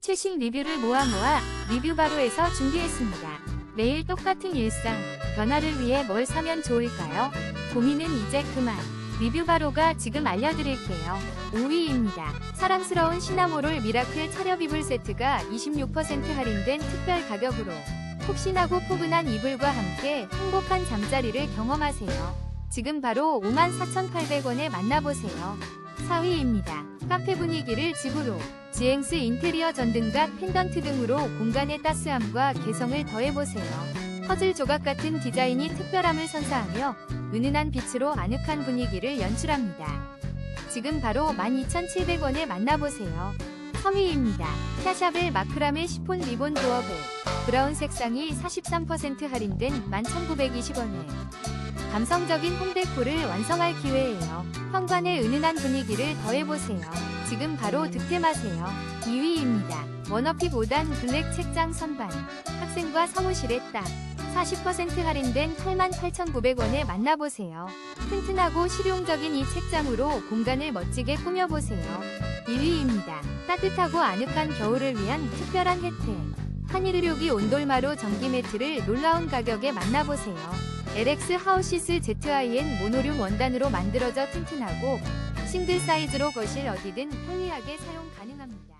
최신 리뷰를 모아 모아 리뷰 바로에서 준비했습니다. 매일 똑같은 일상, 변화를 위해 뭘 사면 좋을까요? 고민은 이제 그만. 리뷰 바로가 지금 알려드릴게요. 5위입니다. 사랑스러운 시나모롤 미라클 차렵 이불 세트가 26% 할인된 특별 가격으로 폭신하고 포근한 이불과 함께 행복한 잠자리를 경험하세요. 지금 바로 54,800원에 만나보세요. 4위입니다. 카페 분위기를 집으로 지행스 인테리어 전등과 펜던트 등으로 공간의 따스함과 개성을 더해보세요. 퍼즐 조각 같은 디자인이 특별함을 선사하며 은은한 빛으로 아늑한 분위기를 연출합니다. 지금 바로 12,700원에 만나보세요. 3위입니다. 샤샤벨 마크라메 시폰 리본 도어벨 브라운 색상이 43% 할인된 11,920원에 감성적인 홈데코를 완성할 기회예요. 현관의 은은한 분위기를 더해보세요. 지금 바로 득템하세요. 2위입니다. 워너피 5단 블랙 책장 선반 학생과 사무실에 딱40% 할인된 88,900원에 만나보세요. 튼튼하고 실용적인 이 책장으로 공간을 멋지게 꾸며보세요. 1위입니다. 따뜻하고 아늑한 겨울을 위한 특별한 혜택. 한일의료기 온돌마루 전기 매트를 놀라운 가격에 만나보세요. LX 하우시스 ZIN 모노륨 원단으로 만들어져 튼튼하고 싱글 사이즈로 거실 어디든 편리하게 사용 가능합니다.